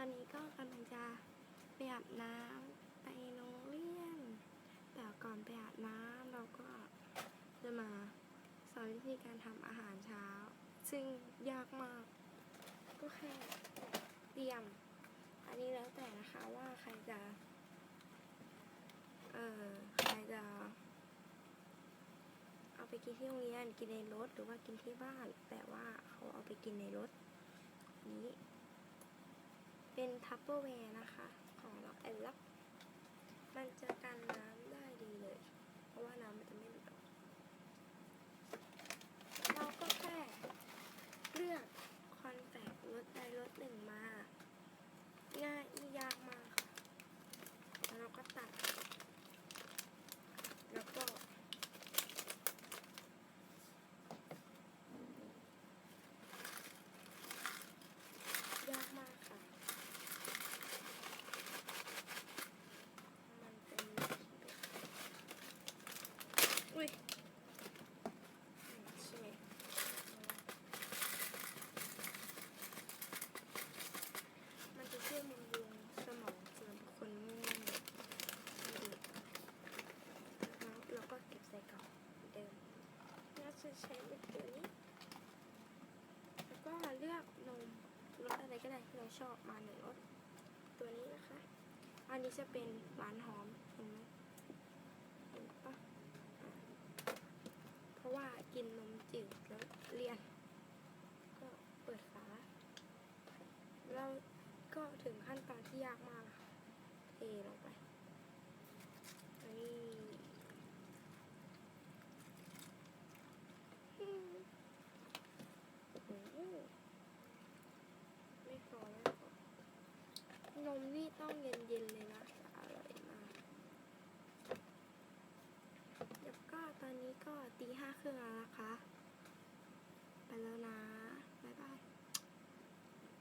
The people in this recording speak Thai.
อนนี้ก็กำลังจะไปอาบน้ำไปโรงเรียน แต่ก่อนไปอาบน้ำเราก็จะมาสอนวิธีการทำอาหารเช้า ซึ่งยากมาก ก็แค่เตรียม อันนี้แล้วแต่นะคะว่าใครจะ เออใครจะ เอาไปกินที่โรงเรียนกินในรถหรือว่ากินที่บ้าน แต่ว่าเขาเอาไปกินในรถนี้ เป็นทัพเปอร์แวร์นะคะ ของล็อกแอนล็อกมันจะกันน้ำได้ดีเลย เพราะว่าน้ำมันจะไม่หลุดออกเราก็แค่เลือกคอนแฟกรถใดรถหนึ่งมา ง่ายไม่ยากมากค่ะ แล้วเราก็ตัด แล้วก็ ยากมากค่ะ มันเป็นอุ้ยใช่ไหมมันจะช่วยบำรุงสมองสำหรับคนง่วงแล้วเราก็เก็บใส่กล่องเหมือนเดิมเรา จะใช้เป็นตัวนี้ แล้วก็เลือกนมรสอะไรก็ได้ที่เราชอบมาหนึ่งรสตัวนี้นะคะ อันนี้จะเป็นหวานหอมเห็นไหมเห็นปะเพราะว่ากินนมจืดแล้วเลี่ยน ก็เปิดฝาเราก็ถึงขั้นตอนที่ยากมากค่ะเทลงไปนี่อืม โอ้โหไม่พอแล้วพอน มนี่ต้องเย็นๆเลยนะจะอร่อยมากเดี๋ยวก็ตอนนี้ก็ตีห้าครึ่งแล้วนะคะไปแล้วนะ